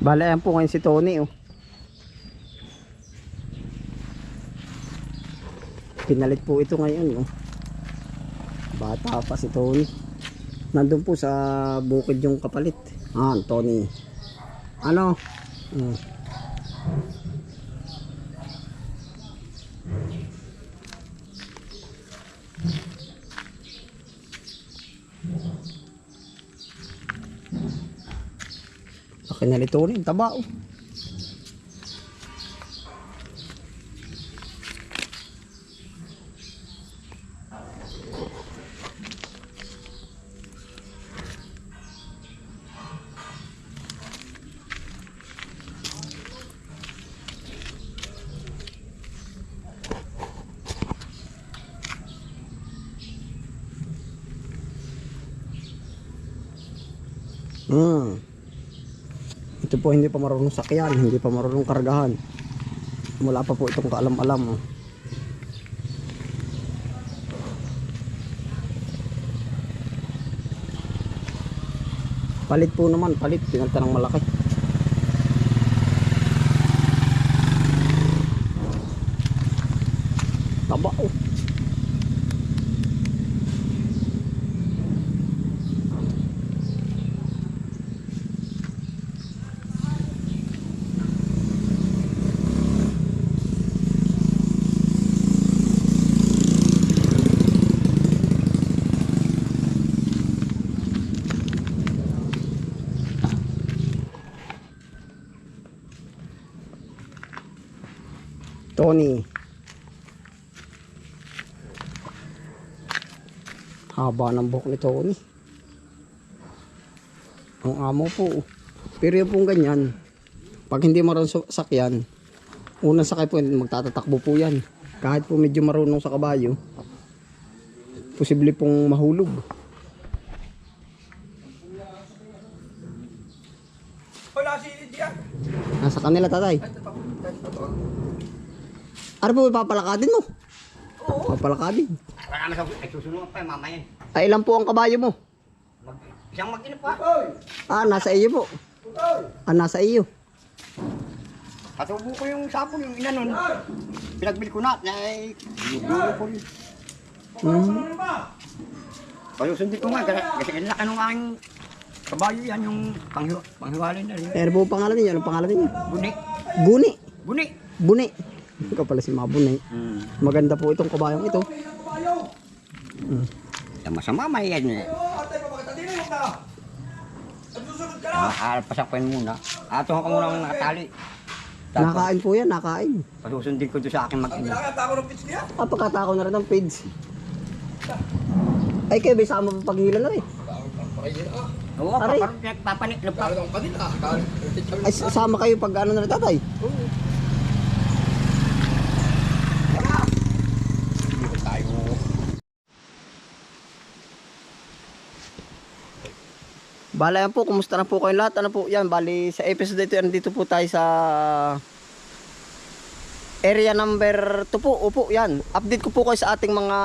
Bala yan po ngayon si Tony oh. Pinalit po ito ngayon oh. Bata pa si Tony. Nandun po sa bukid yung kapalit. Ah, Tony. Ano? Hmm. Laki na ni Tony, ang taba oh. Ito po hindi pa marunong sakyan, hindi pa marunong kargahan. Wala pa po itong kaalam-alam. Oh. Palit po naman, palit. Pinalta ng malaki. Taba oh. Tony. Haba ng buhok ni Tony. Ang amo po. Pero yung pong ganyan, pag hindi marunong sa- sakyan, unang sakay po, magtatatakbo po yan. Kahit po medyo marunong sa kabayo, posible pong mahulog. Wala si. Nasa kanila tatay. Ano po ipapalakadin mo? Oo. Papalakadin. Wala naman sa ay susunod pa mamaya. Ay ilan po ang kabayo mo? Mag, siyang mag pa. Ah, nasa iyo po. Ah, nasa iyo. Katubo ko yung sapon, yung ina nun. Pinagbili ko na, na ay dulo ko rin. Hmm. Palusundin ko nga, kasi, kinlaki nung aking kabayo yan, yung panghiwa, panghiwalay na rin. Ano po ang pangalan niyo? Anong pangalan niyo? Buni. Guni. Buni. Buni. Ikaw pala si Mabunay. Hmm. Maganda po itong kabayong ito. Hmm. Masama may yan eh. Atay, papakatadin mo na. At susunod ka na. Alpasak ko yun muna. Muna ng nakatali. Tapos, Nakain po yan, nakain. pasusundin ko doon sa akin mag-ina. Kailangan ako ng pitch niya. Ah, pagkatako na rin ng page. Ay, kayo, may sama pa paghilan na rin. Oo, Aray. parang pinagpapanik. nagpa- Ang kanila. Ay, sama kayo pag ano na rin, tatay. Bala yan po, kumusta na po kayong lahat? Ano po yan? Bali, sa episode ito, andito po tayo sa area number 2 po. Upo, yan. Update ko po kayo sa ating mga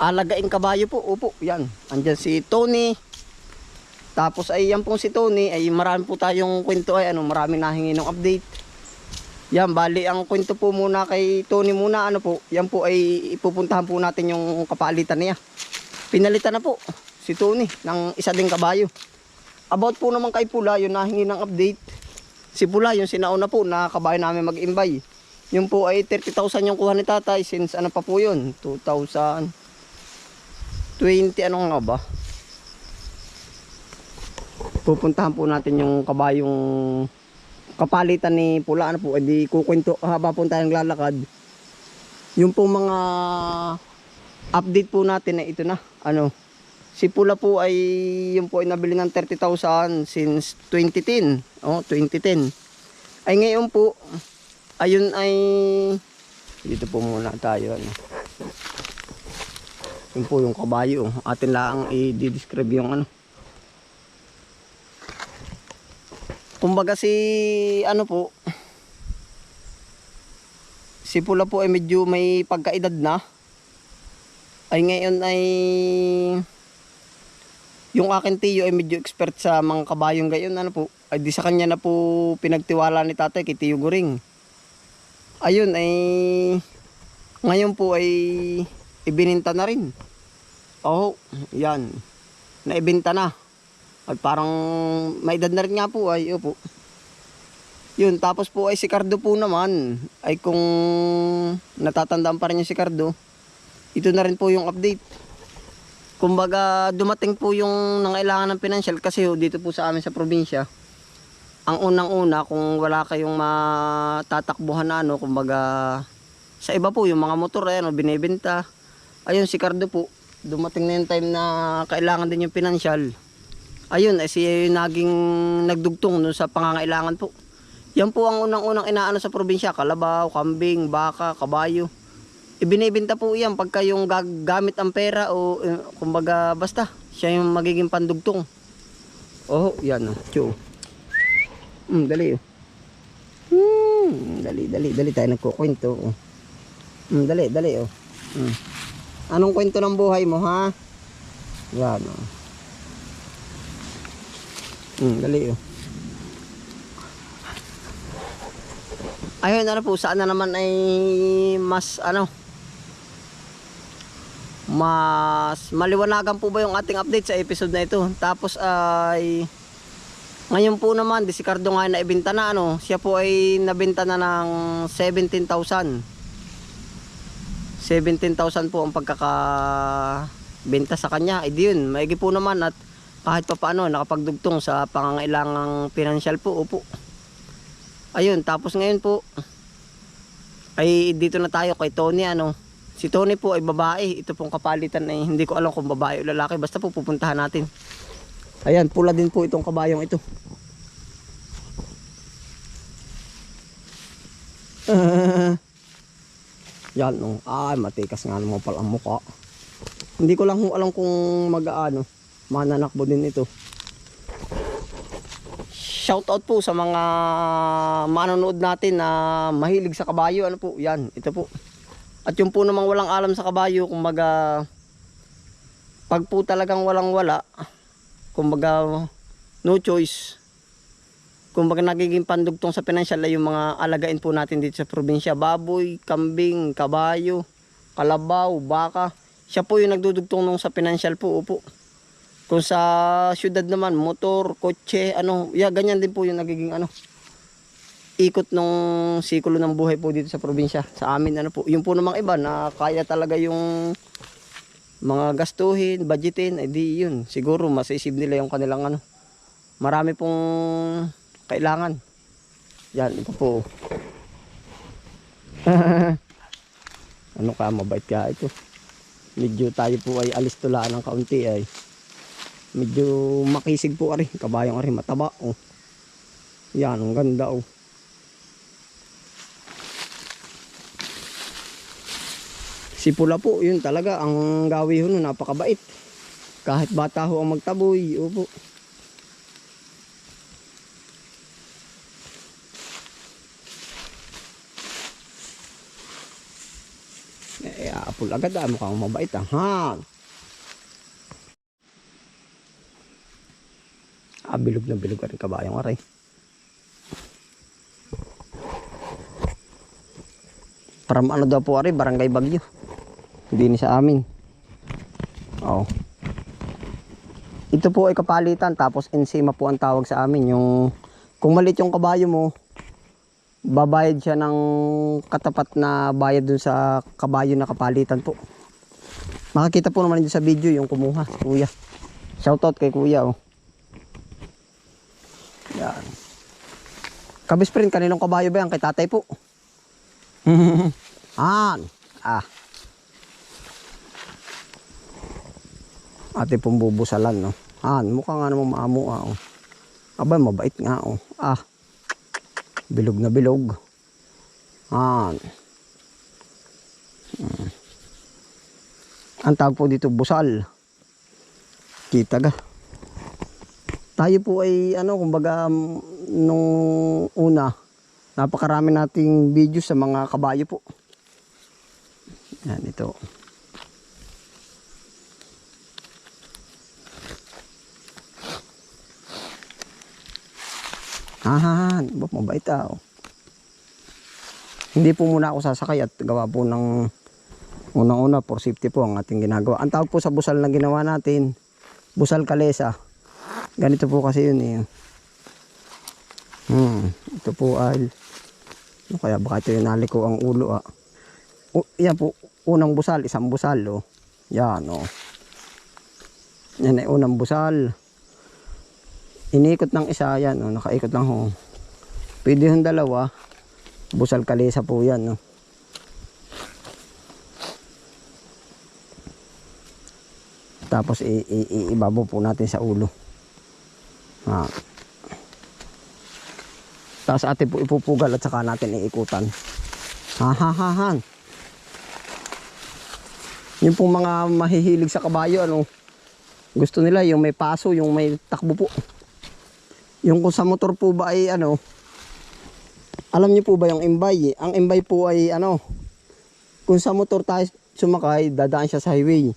alagaing kabayo po. Upo, yan. Andyan si Tony. Tapos ay yan po si Tony, ay marami po tayong kwento ay ano, maraming nahingi ng update. Yan, bali ang kwento po muna kay Tony muna, ano po, yan po ay ipupuntahan po natin yung kapalitan niya. Pinalitan na po si Tony ng isa ding kabayo. About po naman kay Pula, yun nahingi ng update. Si Pula, yung sinauna po na kabayo namin mag-imbay. Yung po ay 30,000 yung kuha ni tatay since ano pa po yun, 2020 ano nga ba? Pupuntahan po natin yung kabayong kapalitan ni Pula, ano po, edi kukwento haba po tayong lalakad. Yung po mga update po natin na ito na, ano, Si Pula po ay yung po ay nabili ng 30,000 since 2010. Oh, 2010. Ay ngayon po ayun ay dito po muna tayo ano. Yun po yung kabayo. Atin lang i-describe yung ano. Kumbaga si ano po si Pula po ay medyo may pagkaedad na. Ay ngayon ay yung akin tiyo ay medyo expert sa mga kabayong gayon. Ano po ay di sa kanya na po pinagtiwala ni tatay kay Tiyo Guring ayun ay ngayon po ay ibininta na rin. Oh yan. Naibenta na. At parang may edad na rin nga po ay opo. Yun tapos po ay si Cardo po naman. Ay kung natatandaan pa rin yung si Cardo ito na rin po yung update kumbaga dumating po yung nangailangan ng financial kasi ho, dito po sa amin sa probinsya. Ang unang-una kung wala kayong matatakbuhan na ano kumbaga sa iba po yung mga motor ayan o binibenta. Ayun si Cardo po dumating na yung time na kailangan din yung financial. Ayun eh, yung naging nagdugtong no, sa pangangailangan po. Yan po ang unang-unang inaano sa probinsya kalabaw, kambing, baka, kabayo ibinibenta po yan pagka yung gag- gamit ang pera o eh, kumbaga basta siya yung magiging pandugtong. Oh yan oh tiyo hmm dali oh. Hmm dali dali dali tayo nagkukwento oh. Hmm dali dali oh. Hmm. anong kwento ng buhay mo ha? Yan oh. Hmm dali oh. Ayun ano po saan na naman ay mas ano mas maliwanagan po ba yung ating update sa episode na ito? Tapos ay ngayon po naman si Cardo nga na ibenta na ano? Siya po ay nabenta na ng 17,000 17,000 po ang pagkaka benta sa kanya. Ay di yun maigi po naman at kahit pa paano nakapagdugtong sa pangangailangang financial po. Upo ayun tapos ngayon po ay dito na tayo kay Tony ano si Tony po ay babae. Ito pong kapalitan ay hindi ko alam kung babae o lalaki. Basta po pupuntahan natin. Ayan pula din po itong kabayong ito. Yan no ay matikas nga naman pala ang mukha. Hindi ko lang ho alam kung mag-aano. Mananakbo din ito. Shoutout po sa mga manonood natin na mahilig sa kabayo. Ano po? Yan ito po at yung po namang walang alam sa kabayo kumbaga pag po talagang walang wala kumbaga no choice. Kumbaga nagiging pandugtong sa financial ay yung mga alagain po natin dito sa probinsya. Baboy, kambing, kabayo kalabaw, baka. Siya po yung nagdudugtong nung sa financial po upo kung sa syudad naman motor, kotse, ano ya ganyan din po yung nagiging ano ikot nung sikulo ng buhay po dito sa probinsya sa amin ano po yung po namang iba na kaya talaga yung mga gastuhin, budgetin, eh di yun. Siguro masisib nila yung kanilang ano. Marami pong kailangan. Yan, ito po. ano ka, mabait ka ito. Medyo tayo po ay alis tulaan ng kaunti ay. Medyo makisig po ari. Kabayang ari, mataba. Oh. Yan, ang ganda oh. Si Pula po, yun talaga, ang gawi ho nun, napakabait. Kahit bata ho ang magtaboy, upo. Eh, apul agad ah, mukhang mabait ah. Ha? Ah, bilog na bilog ka rin kabayang aray. Para ano daw po aray, barangay Bagyo. Hindi ni sa amin. Oo. Ito po ay kapalitan tapos ensima po ang tawag sa amin. Yung kung malit yung kabayo mo, babayad siya ng katapat na bayad dun sa kabayo na kapalitan po. Makikita po naman dito sa video yung kumuha, kuya. Shoutout kay kuya oh. Yan. Kabis kaninong kabayo ba yan? Kay tatay po. An. Ah. Ate pong bubusalan, no? Han, mukha nga namang maamo, ah, oh. Aba, mabait nga, oh. Ah. Bilog na bilog. Han. Hmm. Ang tawag po dito, busal. Kita ga. Tayo po ay, ano, kumbaga, mm, nung una, napakarami nating video sa mga kabayo po. Yan, ito. Ah, ba, mabait ah. oh. Hindi po muna ako sasakay at gawa po ng unang-una for safety po ang ating ginagawa. Ang tawag po sa busal na ginawa natin, busal kalesa. Ganito po kasi yun eh. Hmm, ito po ay ano kaya baka ito yung naliko ang ulo ah. O, yan po, unang busal, isang busal oh. Yan oh. Yan ay unang busal. Inikot ng isa, yan oh, nakaikot lang ho. Pwede yung dalawa, busal kalesa po yan no. Tapos i- i- i- ibabaw po natin sa ulo. Ah. Tapos atin po ipupugal at saka natin iikutan. Ha ha ha ha. Yung pong mga mahihilig sa kabayo, ano, gusto nila yung may paso, yung may takbo po. Yung kung sa motor po ba ay ano, alam niyo po ba yung imbay? Ang imbay po ay ano, kung sa motor tayo sumakay, dadaan siya sa highway.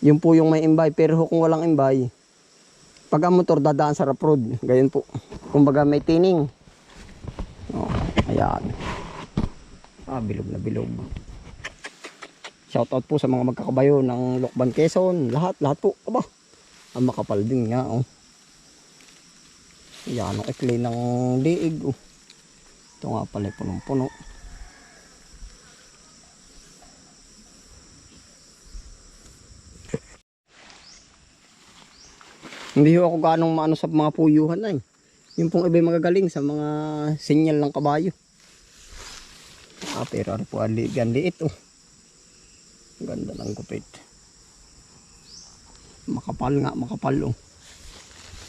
Yun po yung may imbay, pero kung walang imbay, pag ang motor dadaan sa rough road, ganyan po. Kumbaga may tining. Oh, ayan. Ah, bilog na bilog. Shoutout po sa mga magkakabayo ng Lokban Quezon. Lahat, lahat po. Aba, ang makapal din nga. Oh. Yan ang ikli ng liig. Oh. Ito nga pala punong-puno. Hindi ho ako ganong maano sa mga puyuhan ay. Yung pong iba'y magagaling sa mga sinyal ng kabayo. Ah, pero ano po, ang liit oh. Ganda ng gupit. Makapal nga, makapal oh.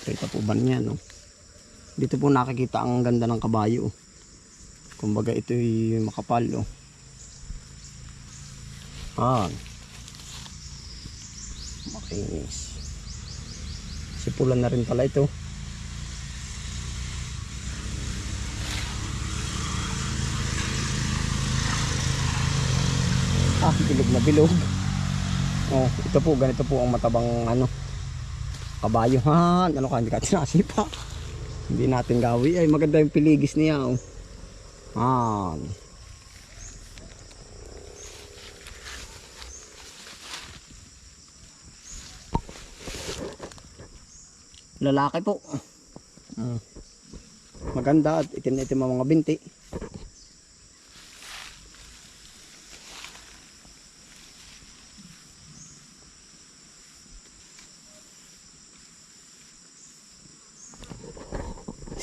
Kita po ba niya no? Dito po nakikita ang ganda ng kabayo. oh. Kumbaga ito'y makapal oh. Ah. Makinis. Sipulan na rin pala ito. Ah, bilog na bilog. Oh, ito po, ganito po ang matabang ano, kabayo. Ha, ano ka, hindi ka tinasipa. Hindi natin gawi. Ay, maganda yung piligis niya. Oh. Ah. Lalaki po. Ah. Maganda at itim-itim ang mga binti.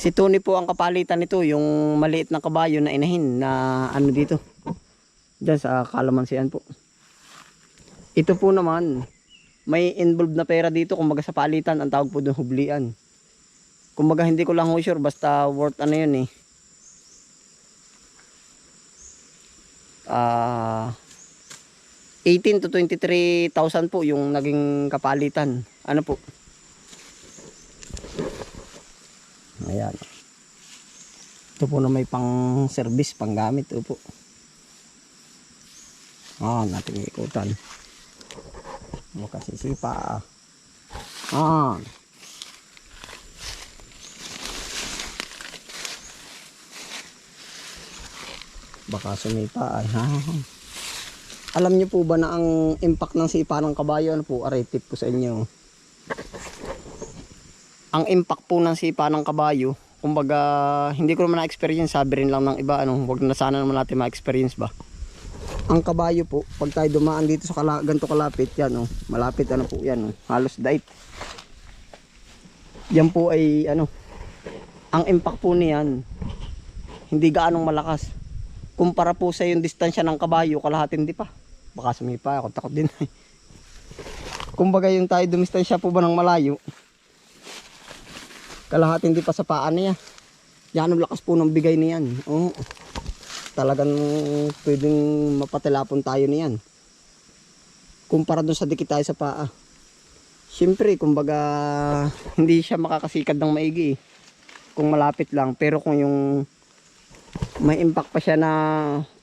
Si Tony po ang kapalitan nito, yung maliit na kabayo na inahin na ano dito. Diyan sa kalamansian po. Ito po naman, may involved na pera dito kumbaga sa palitan, ang tawag po doon hublian. Kumbaga hindi ko lang sure, basta worth ano yun eh. Ah... 18 to 23,000 po yung naging kapalitan. Ano po? Ayan. Ito po na may pang service, pang gamit. Ito po. Ah, natin ikutan. Makasisipa. Ah. Baka sumipa ay ha. Alam niyo po ba na ang impact ng sipa ng kabayo ano po, aray tip po sa inyo ang impact po ng sipa ng kabayo, kumbaga hindi ko naman na-experience, sabi rin lang ng iba, ano, wag na sana naman natin ma-experience ba. Ang kabayo po, pag tayo dumaan dito sa kala, ganito kalapit, yan oh, malapit ano po yan, oh, halos dait. Yan po ay ano, ang impact po niyan, hindi gaanong malakas. Kumpara po sa yung distansya ng kabayo, kalahati hindi pa. Baka sumipa, ako takot din. Kumbaga yung tayo dumistansya po ba ng malayo, kalahati hindi pa sa paan niya. Yan ang lakas po ng bigay niyan. Oo. Talagang pwedeng mapatilapon tayo niyan. Kumpara dun sa dikit tayo sa paa. Siyempre, kumbaga, hindi siya makakasikad ng maigi eh. Kung malapit lang. Pero kung yung may impact pa siya na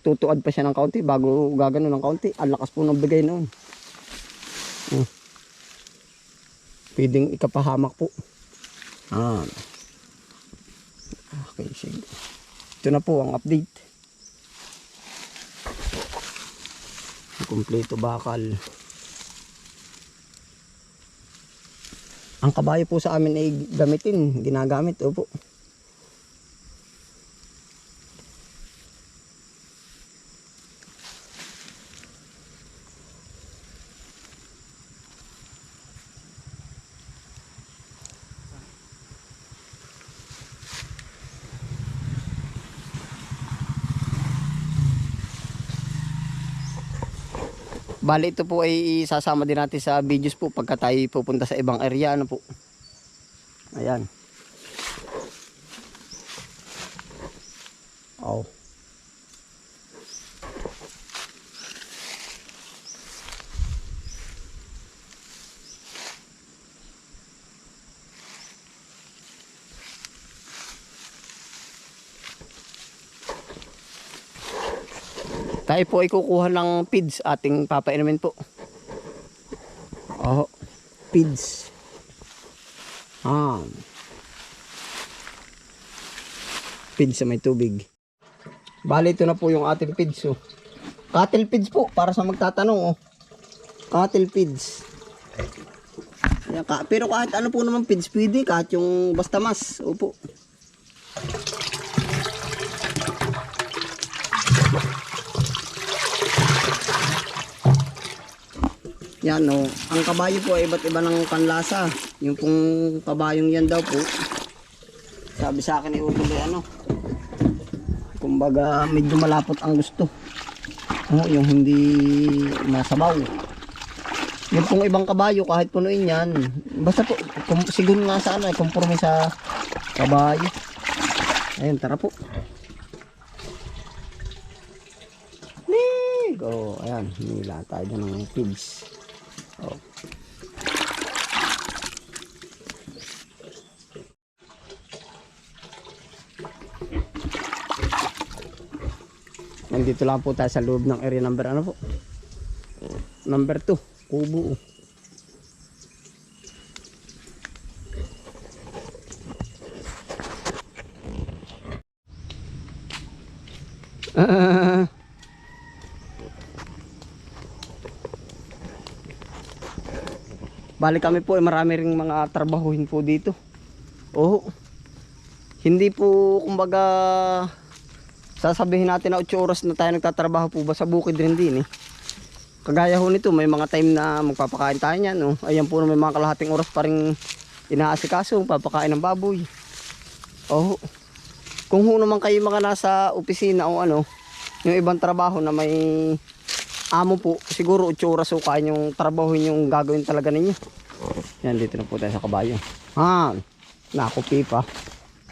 tutuad pa siya ng kaunti bago gagano ng kaunti. Ang lakas po ng bigay noon. Hmm. Pwedeng ikapahamak po. Ah. Okay, sige. Ito na po ang update. Kompleto bakal. Ang kabayo po sa amin ay gamitin, ginagamit. Opo. Bali ito po ay isasama din natin sa videos po pagka tayo pupunta sa ibang area ano po. Ayan. Tayo po ay kukuha ng feeds ating papainumin po. Oh, feeds. Ah. Feeds sa may tubig. Bali ito na po yung ating feeds oh. Cattle feeds po para sa magtatanong oh. Cattle feeds. Yan, ka, pero kahit ano po naman feeds pwede kahit yung basta mas. Opo. Yan no. Ang kabayo po ay iba't iba ng panlasa. Yung pong kabayong yan daw po. Sabi sa akin ay utuloy ano. Kumbaga medyo malapot ang gusto. Oh, yung hindi masabaw. Yung pong ibang kabayo kahit punuin yan. Basta po kum, siguro nga sa ano, komporme sa kabayo. Ayun, tara po. Go. Ayan, nila tayo ng pigs. Nandito lang po tayo sa loob ng area number ano po? Number 2, Kubo. Balik kami po ay marami ring mga trabahuhin po dito. Oo. Hindi po kumbaga sasabihin natin na 8 oras na tayo nagtatrabaho po ba sa bukid rin din eh. Kagaya ho nito, may mga time na magpapakain tayo niyan. No? Ayan po may mga kalahating oras pa rin inaasikaso, papakain ng baboy. Oo. Kung ho naman kayo mga nasa opisina o ano, yung ibang trabaho na may amo po, siguro 8 oras o kaya yung trabahuin yung gagawin talaga ninyo. Yan, dito na po tayo sa kabayo. Ha, naku pipa.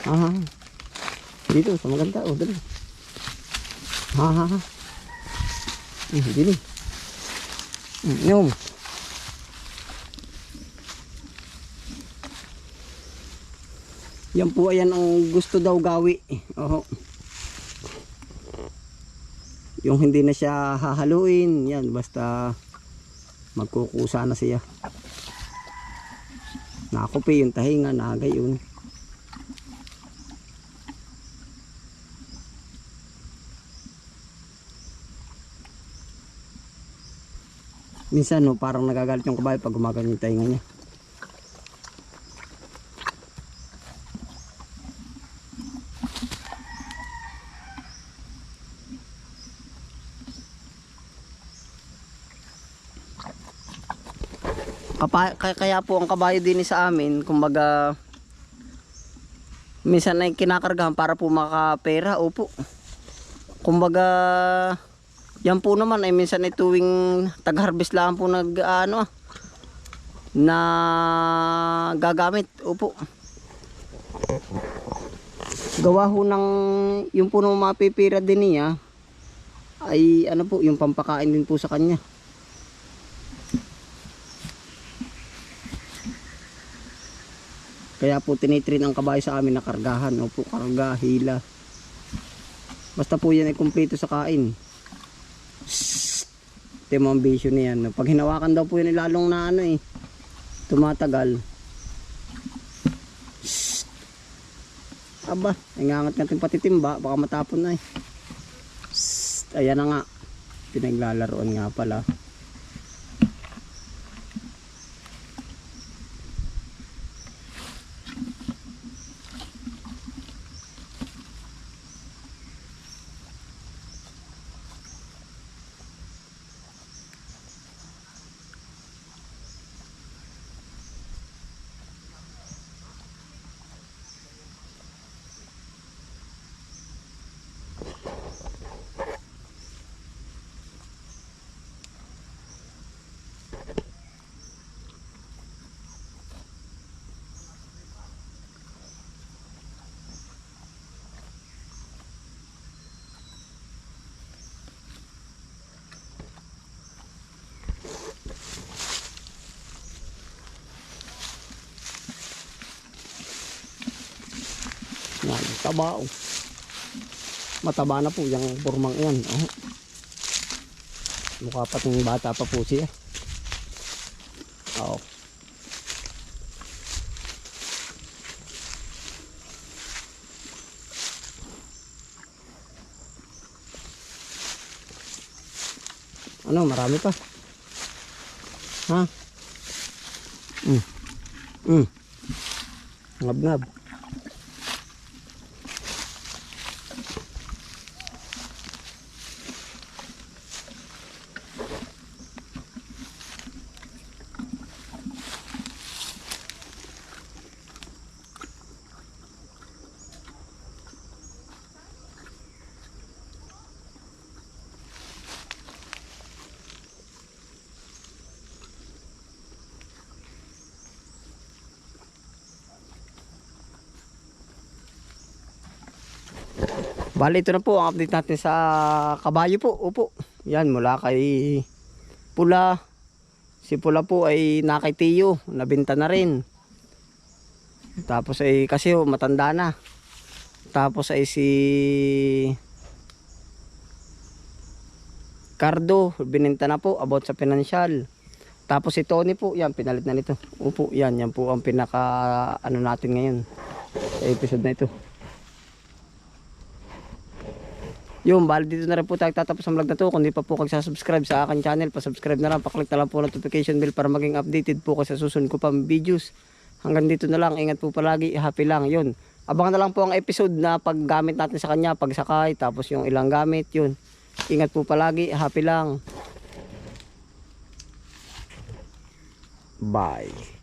Ha, dito sa maganda. O, dali. Ha, ha, ha. Hmm, dili. Hmm, Inom. Yan po ayan ang gusto daw gawi. Oho. Yung hindi na siya hahaluin, yan basta magkukusa na siya. Nakupi yung tahinga, nagay yun. Minsan no, parang nagagalit yung kabayo pag gumagano yung tahinga niya. Kaya, po ang kabayo din sa amin, kumbaga minsan ay kinakargahan para po makapera, opo. Kumbaga yan po naman ay minsan ay tuwing tag-harvest lang po nag ano na gagamit, opo. Gawa ho ng yung po nung mapipira din niya ay ano po, yung pampakain din po sa kanya. Kaya po tinitrin ang kabayo sa amin na kargahan. Opo, karga, hila. Basta po yan ay kumpleto sa kain. Ito yung ambisyon niya. No? Pag hinawakan daw po yan lalong na ano eh. Tumatagal. Aba, nangangat natin pati timba, baka matapon na eh. Ayan na nga. Pinaglalaroan nga pala. Yan, taba oh. Mataba na po yung burmang yan. Oh. Mukha pa ting bata pa po siya. Oo. Ano, marami pa. Ha? Mm. Mm. Ngab-ngab. Bali, ito na po ang update natin sa kabayo po. Upo. Yan, mula kay Pula. Si Pula po ay nakay Tiyo. Nabinta na rin. Tapos ay kasi oh, matanda na. Tapos ay si Cardo, bininta na po about sa financial. Tapos si Tony po, yan, pinalit na nito. Upo, yan, yan po ang pinaka ano natin ngayon sa episode na ito. Yung, bali dito na rin po tayo tatapos ang vlog na to. Kung di pa po kayo subscribe sa akin channel, pa-subscribe na lang, paklik na lang po notification bell para maging updated po kayo sa susunod ko pang videos. Hanggang dito na lang, ingat po palagi, happy lang, yun. Abangan na lang po ang episode na paggamit natin sa kanya, pagsakay, tapos yung ilang gamit, yun. Ingat po palagi, happy lang. Bye.